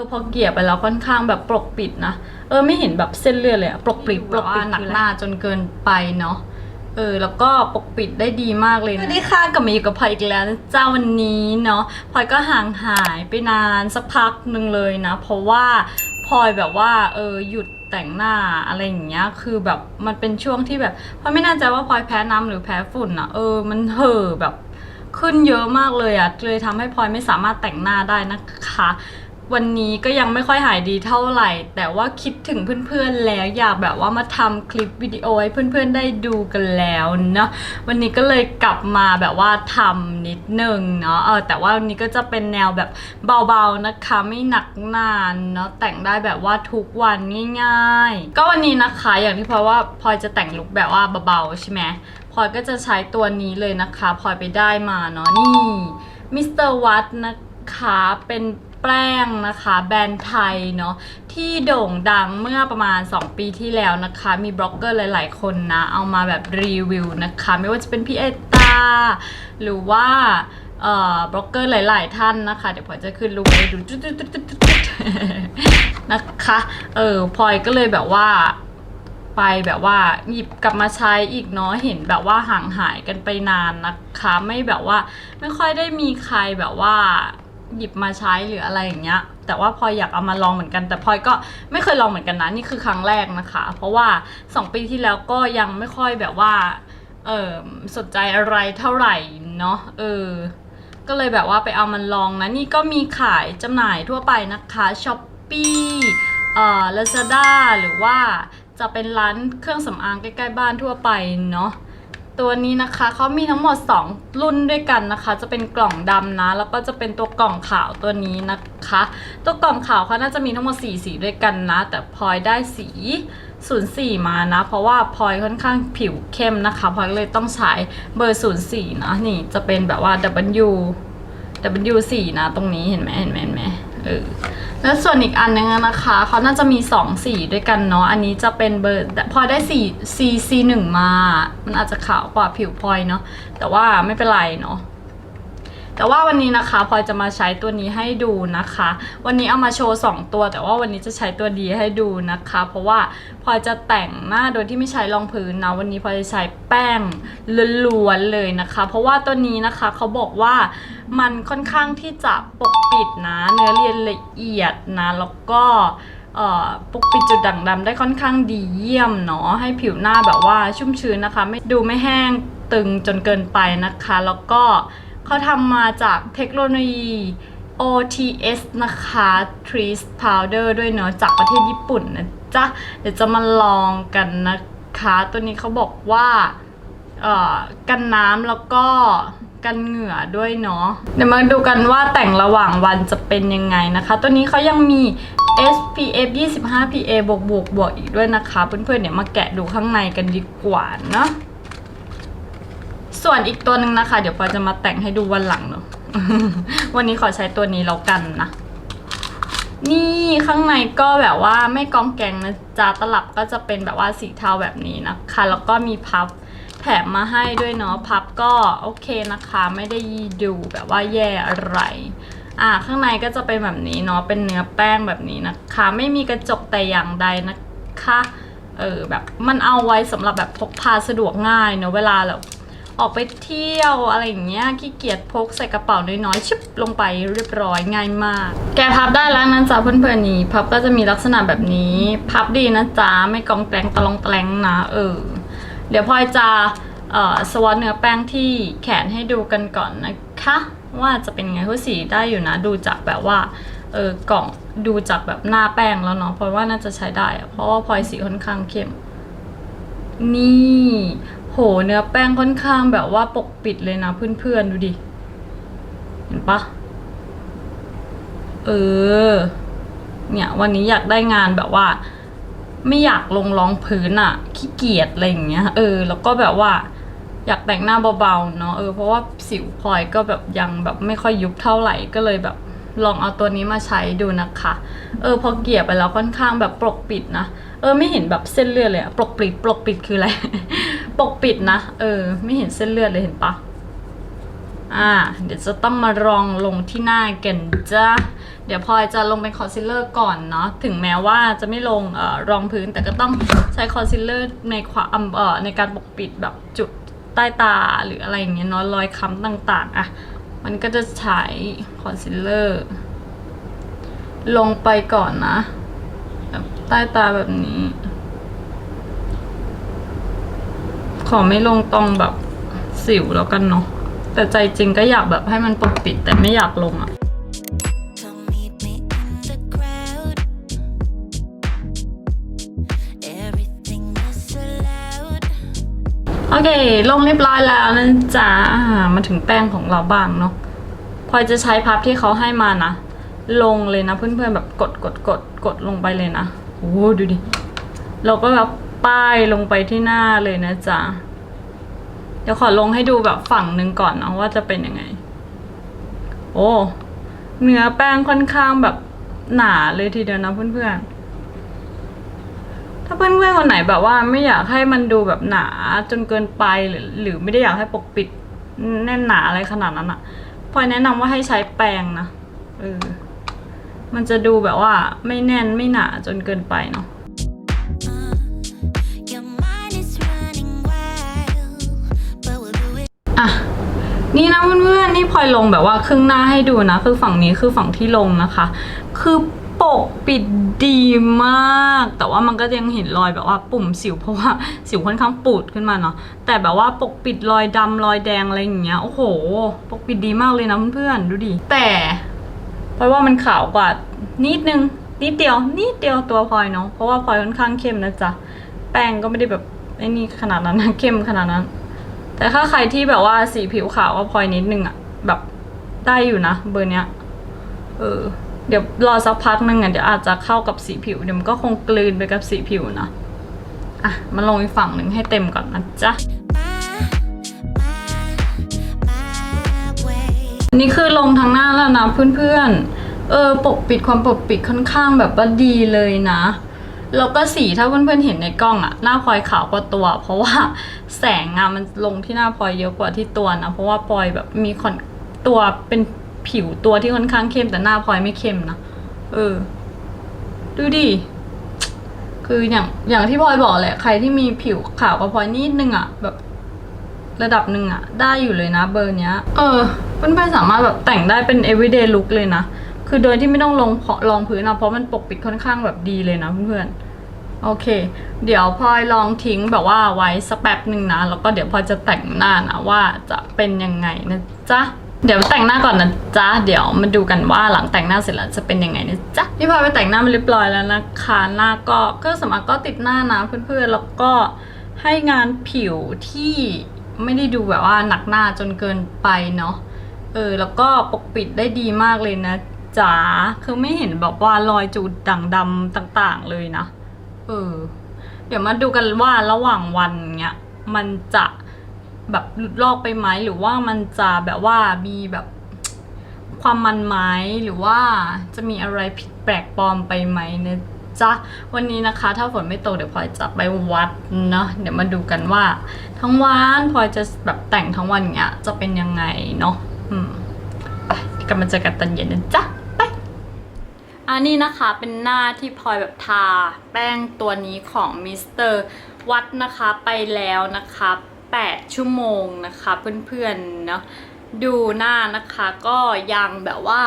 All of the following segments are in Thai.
อพอเกลี่ยไปแล้วค่อนข้างแบบปกปิดนะเออไม่เห็นแบบเส้นเลือดเลยอะปกปิดปกปิดหนักหน้าจนเกินไปเนาะเออแล้วก็ปกปิดได้ดีมากเลยนะสวัสดีค่ะกลับมาอยู่กับพลอยอีกแล้วนะเจ้าวันนี้เนาะพลอยก็ห่างหายไปนานสักพักหนึ่งเลยนะ เพราะว่าพลอยแบบว่าเออหยุดแต่งหน้าอะไรอย่างเงี้ยคือแบบมันเป็นช่วงที่แบบพลอยไม่แน่ใจว่าพลอยแพ้น้ำหรือแพ้ฝุ่นอะเออมันเห่อะแบบขึ้นเยอะมากเลยอะเลยทำให้พลอยไม่สามารถแต่งหน้าได้นะคะ วันนี้ก็ยังไม่ค่อยหายดีเท่าไหร่ แต่ว่าคิดถึงเพื่อนๆแล้วอยากแบบว่ามาทำคลิปวิดีโอให้เพื่อนๆได้ดูกันแล้วเนาะวันนี้ก็เลยกลับมาแบบว่าทำนิดนึงเนาะเออแต่ว่าวันนี้ก็จะเป็นแนวแบบเบาๆนะคะไม่หนักหนานเนาะแต่งได้แบบว่าทุกวันง่ายๆ ก็วันนี้นะคะอย่างที่พลอยว่าพลอยจะแต่งลุคแบบว่าเบาๆใช่ไหมพลอยก็จะใช้ตัวนี้เลยนะคะพลอยไปได้มาเนาะนี่มิสเตอร์วัตนะคะเป็น แป้งนะคะ แบรนด์ไทยเนาะที่โด่งดังเมื่อประมาณ 2 ปีที่แล้วนะคะ มีบล็อกเกอร์หลาย ๆ คนนะ เอามาแบบรีวิวนะคะ ไม่ว่าจะเป็นพี่เอตา หรือว่าเอ่อบล็อกเกอร์หลาย ๆ ท่านนะคะ เดี๋ยวพลอยจะขึ้นรูปให้ดูนะคะ เออพลอยก็เลยแบบว่าไปแบบว่าหยิบกลับมาใช้อีกเนาะเห็นแบบว่าห่างหายกันไปนานนะคะ ไม่แบบว่าไม่ค่อยได้มีใครแบบว่า หยิบมาใช้หรืออะไรอย่างเงี้ย แต่ว่าพลอยอยากเอามาลองเหมือนกัน แต่พลอยก็ไม่เคยลองเหมือนกันนะนี่คือครั้งแรกนะคะ เพราะว่าสองปีที่แล้วก็ยังไม่ค่อยแบบว่าเออสนใจอะไรเท่าไหร่เนาะเออก็เลยแบบว่าไปเอามันลองนะ นี่ก็มีขายจำหน่ายทั่วไปนะคะช้อปปี้เอ่อลาซาด้าหรือว่าจะเป็นร้านเครื่องสำอางใกล้ๆบ้านทั่วไปเนาะ ตัวนี้นะคะเขามีทั้งหมด 2 รุ่นด้วยกันนะคะ จะเป็นกล่องดำนะ แล้วก็จะเป็นตัวกล่องขาวตัวนี้นะคะ ตัวกล่องขาวเขาน่าจะมีทั้งหมด 4 สีด้วยกันนะ แต่พลอยได้สี 04 มานะ เพราะว่าพลอยค่อนข้างผิวเข้มนะคะพลอยเลยต้องใช้เบอร์ 04 นะ นี่จะเป็นแบบว่า W W4 นะ ตรงนี้เห็นไหมเห็นไหมเห็นไหมเออ แล้วส่วนอีกอันนึงนะคะ เขาน่าจะมี 2 สีด้วยกันเนาะ อันนี้จะเป็นเบอร์ พอได้สี C C 1มา มันอาจจะขาวกว่าผิวพลอยเนาะ แต่ว่าไม่เป็นไรเนาะ แต่ว่าวันนี้นะคะพลอยจะมาใช้ตัวนี้ให้ดูนะคะ วันนี้เอามาโชว์ 2 ตัว แต่ว่าวันนี้จะใช้ตัวดีให้ดูนะคะ เพราะว่าพลอยจะแต่งหน้าโดยที่ไม่ใช้รองพื้นนะวันนี้พลอยจะใช้แป้งล้วนๆเลยนะคะ เพราะว่าตัวนี้นะคะเขาบอกว่ามันค่อนข้างที่จะปกปิดนะเนื้อเรียนละเอียดนะแล้วก็ปกปิดจุดด่างดำได้ค่อนข้างดีเยี่ยมเนาะให้ผิวหน้าแบบว่าชุ่มชื้นนะคะ ไม่ดูไม่แห้งตึงจนเกินไปนะคะ แล้วก็ เขาทำมาจากเทคโนโลยี OTS นะคะ Trees Powder ด้วยเนาะจากประเทศญี่ปุ่นนะจ๊ะ เดี๋ยวจะมาลองกันนะคะ ตัวนี้เขาบอกว่าเอ่อกันน้ำแล้วก็กันเหงื่อด้วยเนาะ เดี๋ยวมาดูกันว่าแต่งระหว่างวันจะเป็นยังไงนะคะ ตัวนี้เขายังมี SPF 25 PA บวกบวกบวกอีกด้วยนะคะ เพื่อนๆเดี๋ยวมาแกะดูข้างในกันดีกว่าเนาะ ส่วนอีกตัวหนึ่งนะคะ เดี๋ยวพลอจะมาแต่งให้ดูวันหลังเนาะ วันนี้ขอใช้ตัวนี้แล้วกันนะ นี่ข้างในก็แบบว่าไม่กองแกงนะจ๊ะตลับก็จะเป็นแบบว่าสีเทาแบบนี้นะคะ แล้วก็มีพับแถมมาให้ด้วยเนาะพับก็โอเคนะคะ ไม่ได้ดูแบบว่าแย่อะไรอ่าข้างในก็จะเป็นแบบนี้เนาะเป็นเนื้อแป้งแบบนี้นะคะ ไม่มีกระจกแต่อย่างใดนะคะเออแบบมันเอาไว้สำหรับแบบพกพาสะดวกง่ายเนาะเวลาแบบ ออกไปเที่ยวอะไรอย่างเงี้ยขี้เกียจพกใส่กระเป๋าน้อยๆชิบลงไปเรียบร้อยง่ายมาก แกพับได้แล้วนะจ๊ะเพื่อนๆนี่พับก็จะมีลักษณะแบบนี้ พับดีนะจ๊ะไม่กองแกลงตะลองแตลงนะเออเดี๋ยวพลอยจะเอ่อสวอตเนื้อแป้งที่แขนให้ดูกันก่อนนะคะ ว่าจะเป็นไงเพราะสีได้อยู่นะ ดูจากแบบว่าเออกล่องดูจากแบบหน้าแป้งแล้วเนาะเพราะว่าน่าจะใช้ได้ เพราะว่าพลอยสีค่อนข้างเข้มนี่ โหเนื้อแป้งค่อนข้างแบบว่าปกปิดเลยนะเพื่อนๆ ดูดิ เห็นปะเออ เนี่ย วันนี้อยากได้งานแบบว่า ไม่อยากลงรองพื้นอะขี้เกียจอะไรอย่างเงี้ย เออ แล้วก็แบบว่า อยากแต่งหน้าเบาๆเนาะเออเพราะว่าสิวพลอยก็แบบยังแบบไม่ค่อยยุบเท่าไหร่ก็เลยแบบ ลองเอาตัวนี้มาใช้ดูนะคะ เออพอเกลี่ยไปแล้วค่อนข้างแบบปกปิดนะ เออไม่เห็นแบบเส้นเลือดเลยอะปกปิดปกปิดคืออะไร ปกปิดนะ เออ ไม่เห็นเส้นเลือดเลยเห็นปะอ่า เดี๋ยวจะต้องมาลองลงที่หน้ากันจ้าเดี๋ยวพลอยจะลงเป็นคอนซีลเลอร์ก่อนเนาะ ถึงแม้ว่าจะไม่ลงเอ่อรองพื้นแต่ก็ต้องใช้คอนซีลเลอร์ในความเอ่อในการปกปิดแบบจุดใต้ตาหรืออะไรอย่างเงี้ยเนาะรอยค้ำต่างๆอะ มันก็จะใช้คอนซีลเลอร์ลงไปก่อนนะ แบบใต้ตาแบบนี้ ขอไม่ลงตรงแบบสิวแล้วกันเนาะแต่ใจจริงก็อยากแบบให้มันปกปิดแต่ไม่อยากลงอะ่ะ โอเค ลงเรียบร้อยแล้วนะจ๊ะอ่ามาถึงแป้งของเราบ้างเนาะพลอยจะใช้พับที่เขาให้มานะ ลงเลยนะเพื่อนๆแบบกดกดกดกดลงไปเลยนะโอ้ดูดิ เราก็แบบป้ายลงไปที่หน้าเลยนะจ๊ะเดี๋ยวขอลงให้ดูแบบฝั่งหนึ่งก่อนเนาะว่าจะเป็นยังไง โอ้ เนื้อแป้งค่อนข้างแบบหนาเลยทีเดียวนะเพื่อนๆาเพื่อนๆคนไหนแบบว่าไม่อยากให้มันดูแบบหนาจนเกินไปหรือหรือไม่ได้อยากให้ปกปิดแน่นหนาอะไรขนาดนั้นอะพลอยแนะนำว่าให้ใช้แปรงนะเออมันจะดูแบบว่าไม่แน่นไม่หนาจนเกินไปเนาะอะนี่นะเพื่อนๆนี่พลอยลงแบบว่าครึ่งหน้าให้ดูนะ คือฝั่งนี้คือฝั่งที่ลงนะคะ คือ ปกปิดดีมาก แต่ว่ามันก็ยังเห็นรอยแบบว่าปุ่มสิวเพราะว่าสิวค่อนข้างปูดขึ้นมาเนาะแต่แบบว่าปกปิดรอยดำรอยแดงอะไรอย่างเงี้ยโอ้โห ปกปิดดีมากเลยนะเพื่อนๆดูดิแต่เพลอยว่ามันขาวกว่านิดนึงนิดเดียวนิดเดียวตัวพลอยเนาะเพราะว่าพลอยค่อนข้างเข้มนะจ๊ะแป้งก็ไม่ได้แบบไอ้นี่ขนาดนั้นนะเข้มขนาดนั้น แต่ถ้าใครที่แบบว่าสีผิวขาวก็พลอยนิดนึงอะแบบได้อยู่นะเบอร์เนี้ยเออ เดี๋ยวรอสักพักนึงอะเดี๋ยวอาจจะเข้ากับสีผิวเดี๋ยวมันก็คงกลืนไปกับสีผิวนะอะมาลงอีกฝั่งหนึ่งให้เต็มก่อนนะจ๊ะนนี้คือลงทางหน้าแล้วนะเพื่อนๆ เออปกปิดความปกปิดค่อนข้างแบบว่าดีเลยนะแล้วก็สีถ้าเพื่อนๆเห็นในกล้องอะหน้าพลอยขาวกว่าตัว เพราะว่าแสงอะมันลงที่หน้าพลอยเยอะกว่าที่ตัวนะ เพราะว่าพลอยแบบมีคอนตัวเป็น ผิวตัวที่ค่อนข้างเข้มแต่หน้าพลอยไม่เข้มนะเออ ดูดิคืออย่างอย่างที่พลอยบอกแหละ ใครที่มีผิวขาวกว่าพลอยนิดนึงอะแบบระดับหนึ่งอะได้อยู่เลยนะเบอร์เนี้ย เออเพื่อนๆสามารถแบบแต่งได้เป็น everyday look เลยนะ คือโดยที่ไม่ต้องลงรองพื้นนะเพราะมันปกปิดค่อนข้างแบบดีเลยนะเพื่อนๆโอเค เดี๋ยวพลอยลองทิ้งแบบว่าไว้สักแป๊บหนึ่งนะ แล้วก็เดี๋ยวพลอยจะแต่งหน้านะว่าจะเป็นยังไงนะจ๊ะ เดี๋ยวแต่งหน้าก่อนนะจ๊ะ เดี๋ยวมาดูกันว่าหลังแต่งหน้าเสร็จแล้วจะเป็นยังไงนะจ๊ะนี่พลอยไปแต่งหน้ามาเรียบร้อยแล้วนะคะ หน้าก็ก็สามารถก็ติดหน้านะเพื่อนๆ แล้วก็ให้งานผิวที่ไม่ได้ดูแบบว่าหนักหน้าจนเกินไปเนาะ เออ แล้วก็ปกปิดได้ดีมากเลยนะจ๋า คือไม่เห็นแบบว่ารอยจุดด่างดำต่างๆเลยนะ เออ เดี๋ยวมาดูกันว่าระหว่างวันเนี้ยมันจะ แบบหลุดลอกไปไหมหรือว่ามันจะแบบว่ามีแบบความมันไหมหรือว่าจะมีอะไรผิดแปลกปลอมไปไหมนะจ๊ะวันนี้นะคะ ถ้าฝนไม่ตกเดี๋ยวพลอยจะไปวัดเนาะเดี๋ยวมาดูกันว่า ทั้งวันพลอยจะแบบแต่งทั้งวันเนี้ยจะเป็นยังไงเนาะอืมไปกลับมาเจอกันตอนเย็นนะจ๊ะไปอันนี้นะคะเป็นหน้าที่พลอยแบบทาแป้งตัวนี้ของมิสเตอร์วัดนะคะไปแล้วนะคะ 8 ชั่วโมงนะคะเพื่อนๆเนาะดูหน้านะคะก็ยังแบบว่า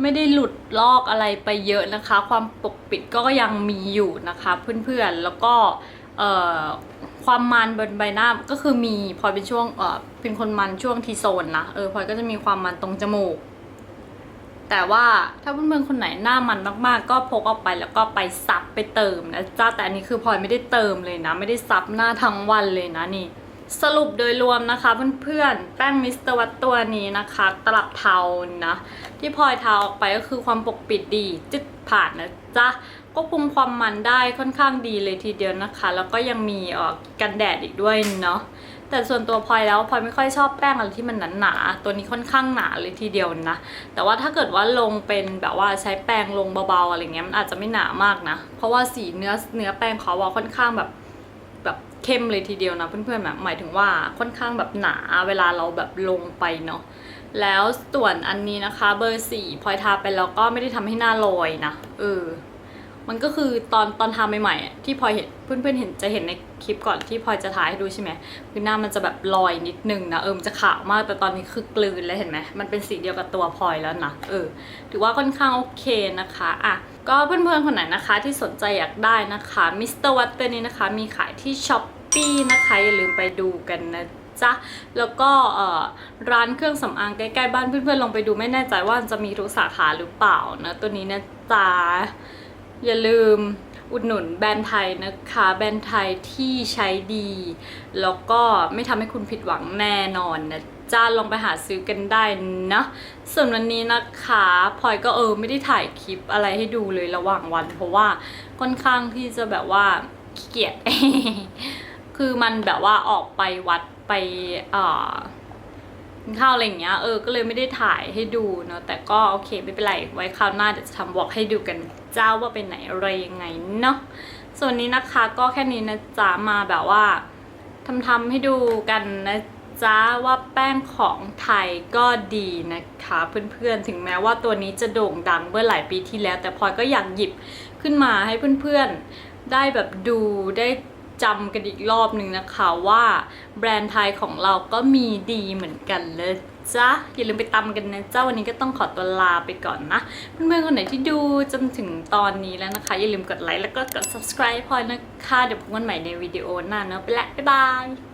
ไม่ได้หลุดลอกอะไรไปเยอะนะคะ ความปกปิดก็ยังมีอยู่นะคะเพื่อนๆแล้วก็เอ่อความมันบนใบหน้าก็คือมีพลอยเป็นช่วงเออเป็นคนมันช่วงทีโซนนะเออพลอยก็จะมีความมันตรงจมูก แต่ว่าถ้าเพื่อนๆคนไหนหน้ามันมากๆ ก็พกออกไปแล้วก็ไปซับไปเติมนะจ้าแต่อันนี้คือพลอยไม่ได้เติมเลยนะ ไม่ได้ซับหน้าทั้งวันเลยนะนี่ สรุปโดยรวมนะคะเพื่อนๆ แป้งมิสเตอร์วัตตัวนี้นะคะ ตลับเทานะ ที่พลอยทาออกไปก็คือความปกปิดดีจึกผ่านนะจ๊ะก็คุมความมันได้ค่อนข้างดีเลยทีเดียวนะคะ แล้วก็ยังมีอ่อกันแดดอีกด้วยเนาะแต่ส่วนตัวพลอยแล้วพลอยไม่ค่อยชอบแป้งอะไรที่มันหนาๆตัวนี้ค่อนข้างหนาเลยทีเดียวนะ แต่ว่าถ้าเกิดว่าลงเป็นแบบว่าใช้แป้งลงเบาๆอะไรเงี้ยมันอาจจะไม่หนามากนะ เพราะว่าสีเนื้อเนื้อแป้งเขาว่าค่อนข้างแบบ เข้มเลยทีเดียวนะเพื่อนๆแบบหมายถึงว่าค่อนข้างแบบหนาเวลาเราแบบลงไปเนาะแล้วส่วนอันนี้นะคะเบอร์สี่พลอยทาไปแล้วก็ไม่ได้ทำให้หน้าลอยนะเออ มันก็คือตอนตอนทำใหม่ๆที่พลอยเห็นเพื่อนๆเห็นจะเห็นในคลิปก่อนที่พลอยจะถ่ายให้ดูใช่ไหมคือหน้ามันจะแบบลอยนิดนึงนะเออมันจะขาวมากแต่ตอนนี้คือกลืนแล้วเห็นไหมมันเป็นสีเดียวกับตัวพลอยแล้วนะเออถือว่าค่อนข้างโอเคนะคะอะก็เพื่อนๆคนไหนนะคะที่สนใจอยากได้นะคะมิสเตอร์วัตเตัวนี้นะคะมีขายที่ช้อปปีนะคะอย่าลืมไปดูกันนะจ๊ะแล้วก็ร้านเครื่องสำอางใกล้ๆบ้านเพื่อนๆลองไปดูไม่แน่ใจว่าจะมีทุกสาขาหรือเปล่านะตัวนี้นะจ๊ะ อย่าลืมอุดหนุนแบรนด์ไทยนะคะ แบรนด์ไทยที่ใช้ดี แล้วก็ไม่ทำให้คุณผิดหวังแน่นอนนะจ้าลองไปหาซื้อกันได้นะ ส่วนวันนี้นะคะพลอยก็เออไม่ได้ถ่ายคลิปอะไรให้ดูเลยระหว่างวัน เพราะว่าค่อนข้างที่จะแบบว่าขี้เกียจคือมันแบบว่าออกไปวัดไปอ่อ กินข้าวอะไรอย่างเงี้ยเออก็เลยไม่ได้ถ่ายให้ดูเนาะแต่ก็โอเคไม่เป็นไรไว้คราวหน้าเดี๋ยวจะทำบอล์กให้ดูกันเจ้าว่าเป็นไหนอะไรยังไงเนาะส่วนนี้นะคะก็แค่นี้นะจ๊ะมาแบบว่าทำทำๆให้ดูกันนะจ๊ะว่าแป้งของไทยก็ดีนะคะเพื่อนๆถึงแม้ว่าตัวนี้จะโด่งดังเมื่อหลายปีที่แล้ว แต่พลอยก็อยากหยิบขึ้นมาให้เพื่อนๆได้แบบดูได้ จำกันอีกรอบหนึ่งนะคะว่าแบรนด์ไทยของเราก็มีดีเหมือนกันเลยจ้ะอย่าลืมไปตำกันนะเจ้าวันนี้ก็ต้องขอตัวลาไปก่อนนะ เพื่อนๆคนไหนที่ดูจนถึงตอนนี้แล้วนะคะ อย่าลืมกดไลค์แล้วก็กด subscribe พลอยนะคะ เดี๋ยวพบกันใหม่ในวิดีโอหน้าเนาะไปละบ๊ายบาย